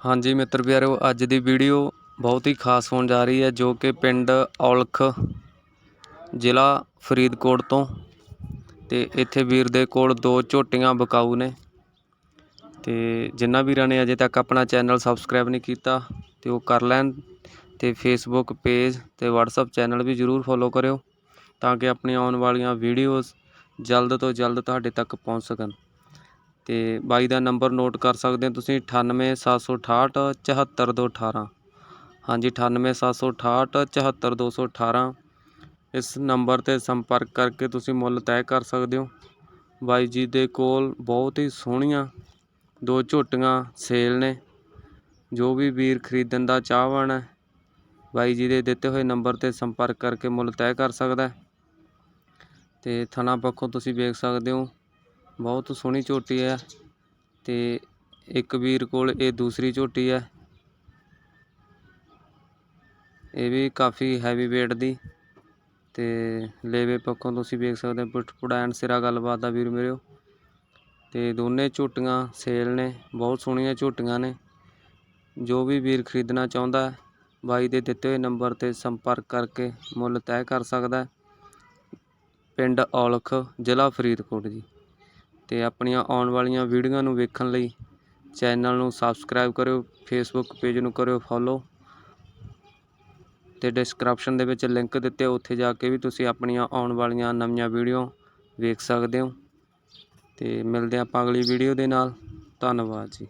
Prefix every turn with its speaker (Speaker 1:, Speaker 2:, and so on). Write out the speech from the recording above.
Speaker 1: ਹਾਂਜੀ ਮਿੱਤਰ ਪਿਆਰਿਓ ਅੱਜ ਦੀ ਵੀਡੀਓ ਬਹੁਤ ਹੀ ਖਾਸ ਹੋਣ ਜਾ ਰਹੀ ਹੈ, ਜੋ ਕਿ ਪਿੰਡ ਔਲਖ ਜ਼ਿਲ੍ਹਾ ਫਰੀਦਕੋਟ ਤੋਂ ਤੇ ਇੱਥੇ ਵੀਰ ਦੇ ਕੋਲ ਦੋ ਝੋਟੀਆਂ ਬਕਾਊ ਨੇ। ਤੇ ਜਿਨ੍ਹਾਂ ਵੀਰਾਂ ਨੇ ਅਜੇ ਤੱਕ ਆਪਣਾ ਚੈਨਲ ਸਬਸਕ੍ਰਾਈਬ ਨਹੀਂ ਕੀਤਾ, ਤੇ ਉਹ ਕਰ ਲੈਣ ਤੇ ਫੇਸਬੁੱਕ ਪੇਜ ਤੇ WhatsApp ਚੈਨਲ ਵੀ ਜਰੂਰ ਫੋਲੋ ਕਰਿਓ, ਤਾਂ ਕਿ ਆਪਣੀਆਂ ਆਉਣ ਵਾਲੀਆਂ ਵੀਡੀਓਜ਼ ਜਲਦ ਤੋਂ ਜਲਦ ਤੁਹਾਡੇ ਤੱਕ ਪਹੁੰਚ ਸਕਣ। ਅਤੇ ਬਾਈ ਦਾ ਨੰਬਰ ਨੋਟ ਕਰ ਸਕਦੇ ਹੋ ਤੁਸੀਂ 98768 74218 ਹਾਂਜੀ 98768 74218 ਇਸ ਨੰਬਰ ਤੇ ਸੰਪਰਕ ਕਰਕੇ ਤੁਸੀਂ ਮੁੱਲ ਤੈਅ ਕਰ ਸਕਦੇ ਹੋ। ਬਾਈ ਜੀ ਦੇ ਕੋਲ ਬਹੁਤ ਹੀ ਸੋਹਣੀਆਂ ਦੋ ਝੋਟੀਆਂ ਸੇਲ ਨੇ। ਜੋ ਵੀ ਵੀਰ ਖਰੀਦਣ ਦਾ ਚਾਹਵਾਨ ਹੈ, ਬਾਈ ਜੀ ਦੇ ਦਿੱਤੇ ਹੋਏ ਨੰਬਰ ਤੇ ਸੰਪਰਕ ਕਰਕੇ ਮੁੱਲ ਤੈਅ ਕਰ ਸਕਦਾ ਹੈ। ਤੇ ਥਣਾ ਪੱਖੋਂ ਤੁਸੀਂ ਵੇਖ ਸਕਦੇ ਹੋ ਬਹੁਤ ਸੋਹਣੀ ਝੋਟੀ ਹੈ ਤੇ ਇੱਕ ਵੀਰ ਕੋਲ ਇਹ ਦੂਸਰੀ ਝੋਟੀ ਹੈ ਇਹ ਵੀ ਕਾਫੀ ਹੈਵੀ weight ਦੀ ਤੇ ਲੇਵੇ ਪੱਖੋਂ ਤੁਸੀਂ ਵੇਖ ਸਕਦੇ ਹੋ, ਪੁੱਠ ਪੁੜੈਣ ਸਿਰਾ ਗੱਲਬਾਤ ਦਾ ਵੀਰ ਮੇਰਿਓ। ਤੇ ਦੋਨੇ ਝੋਟੀਆਂ ਸੇਲ ਨੇ, ਬਹੁਤ ਸੋਹਣੀਆਂ ਝੋਟੀਆਂ ਨੇ। ਜੋ ਵੀ ਵੀਰ ਖਰੀਦਣਾ ਚਾਹੁੰਦਾ, ਬਾਈ ਦੇ ਦਿੱਤੇ ਹੋਏ ਨੰਬਰ ਤੇ ਸੰਪਰਕ ਕਰਕੇ ਮੁੱਲ ਤੈਅ ਕਰ ਸਕਦਾ। ਪਿੰਡ ਔਲਖ, ਜ਼ਿਲ੍ਹਾ ਫਰੀਦਕੋਟ ਜੀ। ਅਤੇ ਆਪਣੀਆਂ ਆਉਣ ਵਾਲੀਆਂ ਵੀਡੀਓ ਨੂੰ ਵੇਖਣ ਲਈ ਚੈਨਲ ਨੂੰ ਸਬਸਕ੍ਰਾਈਬ ਕਰਿਓ ਫੇਸਬੁੱਕ ਪੇਜ ਨੂੰ ਕਰਿਓ ਫੋਲੋ ਅਤੇ ਡਿਸਕ੍ਰਿਪਸ਼ਨ ਦੇ ਵਿੱਚ ਲਿੰਕ ਦਿੱਤੇ, ਉੱਥੇ ਜਾ ਕੇ ਵੀ ਤੁਸੀਂ ਆਪਣੀਆਂ ਆਉਣ ਵਾਲੀਆਂ ਨਵੀਆਂ ਵੀਡੀਓ ਵੇਖ ਸਕਦੇ ਹੋ। ਅਤੇ ਮਿਲਦੇ ਹਾਂ ਆਪਾਂ ਅਗਲੀ ਵੀਡੀਓ ਦੇ ਨਾਲ। ਧੰਨਵਾਦ ਜੀ।